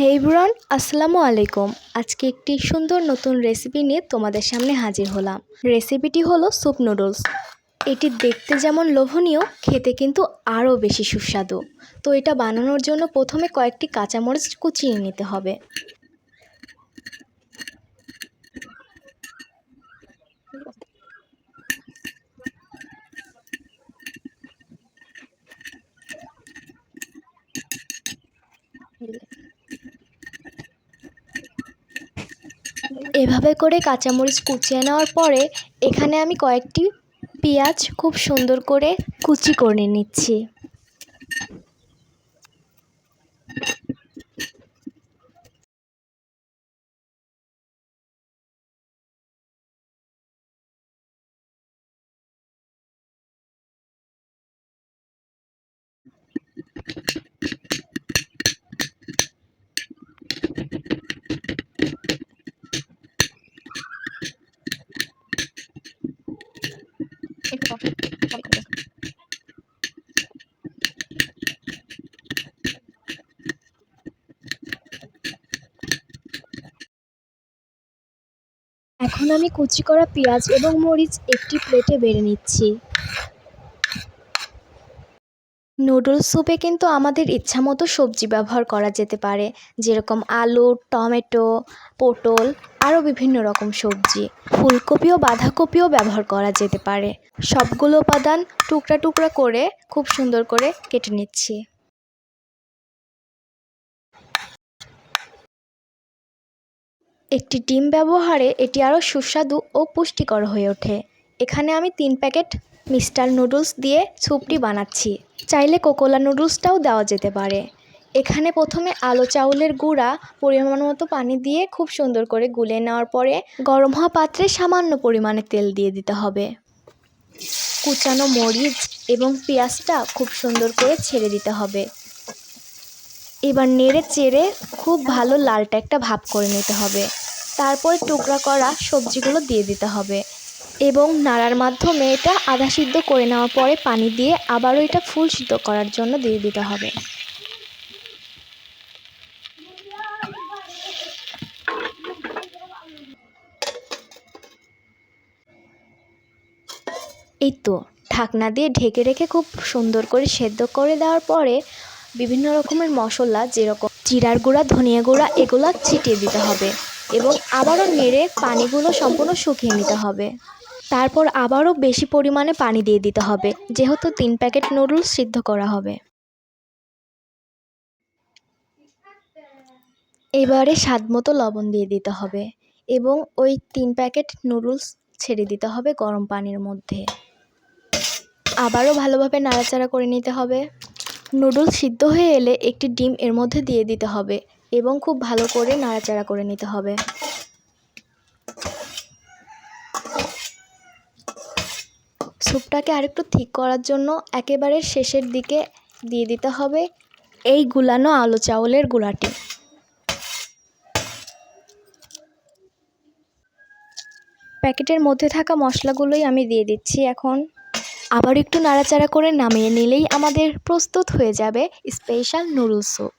হে ব্রন আসসালামু আলাইকুম। আজকে একটি সুন্দর নতুন রেসিপি নিয়ে তোমাদের সামনে হাজির হলাম। রেসিপিটি হলো স্যুপ নুডলস এটি দেখতে যেমন লোভনীয়, খেতে কিন্তু আরও বেশি সুস্বাদু। তো এটা বানানোর জন্য প্রথমে কয়েকটি কাঁচামরিচ কুচিয়ে নিতে হবে। এভাবে করে কাঁচামরিচ কুচিয়ে নেওয়ার পরে এখানে আমি কয়েকটি পেঁয়াজ খুব সুন্দর করে কুচি করে নিচ্ছি। এখন আমি কুচি করা পেঁয়াজ এবং মরিচ একটি প্লেটে বেড়ে নিচ্ছি। নুডলস স্যুপে কিন্তু আমাদের ইচ্ছামতো সবজি ব্যবহার করা যেতে পারে, যেরকম আলু, টমেটো, পটল, আরও বিভিন্ন রকম সবজি। ফুলকপি ও বাঁধাকপিও ব্যবহার করা যেতে পারে। সবগুলো উপাদান টুকরা টুকরা করে খুব সুন্দর করে কেটে নিচ্ছি। একটি ডিম ব্যবহারে এটি আরও সুস্বাদু ও পুষ্টিকর হয়ে ওঠে। এখানে আমি তিন প্যাকেট মিস্টার নুডলস দিয়ে স্যুপটি বানাচ্ছি। চাইলে কোকোলা নুডলসটাও দেওয়া যেতে পারে। এখানে প্রথমে আলো চাউলের গুঁড়া, পরিমাণ মতো পানি দিয়ে খুব সুন্দর করে গুলে নেওয়ার পরে গরম হওয়া পাত্রে সামান্য পরিমাণে তেল দিয়ে দিতে হবে। কুচানো মরিচ এবং পেঁয়াজটা খুব সুন্দর করে ছেড়ে দিতে হবে। এবার নেড়ে চেড়ে খুব ভালো লালটা একটা ভাপ করে নিতে হবে। তারপর টুকরা করা সবজিগুলো দিয়ে দিতে হবে এবং নাড়ার মাধ্যমে এটা আধা সিদ্ধ করে নেওয়ার পরে পানি দিয়ে আবারও এটা ফুল সিদ্ধ করার জন্য দিয়ে দিতে হবে। এই তো, ঢাকনা দিয়ে ঢেকে রেখে খুব সুন্দর করে সেদ্ধ করে দেওয়ার পরে বিভিন্ন রকমের মশলা, যেরকম জিরার গুঁড়া, ধনিয়া গুঁড়া, এগুলো ছিটিয়ে দিতে হবে। এবং আবারও নেড়ে পানিগুলো সম্পূর্ণ শুকিয়ে নিতে হবে। তারপর আবারও বেশি পরিমাণে পানি দিয়ে দিতে হবে, যেহেতু তিন প্যাকেট নুডলস সিদ্ধ করা হবে। এবারে স্বাদ মতো লবণ দিয়ে দিতে হবে এবং ওই তিন প্যাকেট নুডলস ছেড়ে দিতে হবে গরম পানির মধ্যে। আবারও ভালোভাবে নাড়াচাড়া করে নিতে হবে। নুডলস সিদ্ধ হয়ে এলে একটি ডিম এর মধ্যে দিয়ে দিতে হবে। এবং খুব ভালো করে নাড়াচাড়া করে নিতে হবে। স্যুপটাকে আরেকটু ঠিক করার জন্য একেবারে শেষের দিকে দিয়ে দিতে হবে এই গুলানো আলু চাউলের গুঁড়াটি। প্যাকেটের মধ্যে থাকা মশলাগুলোই আমি দিয়ে দিচ্ছি এখন। আবার একটু নাড়াচাড়া করে নামিয়ে নিলেই আমাদের প্রস্তুত হয়ে যাবে স্পেশাল নুডলস স্যুপ।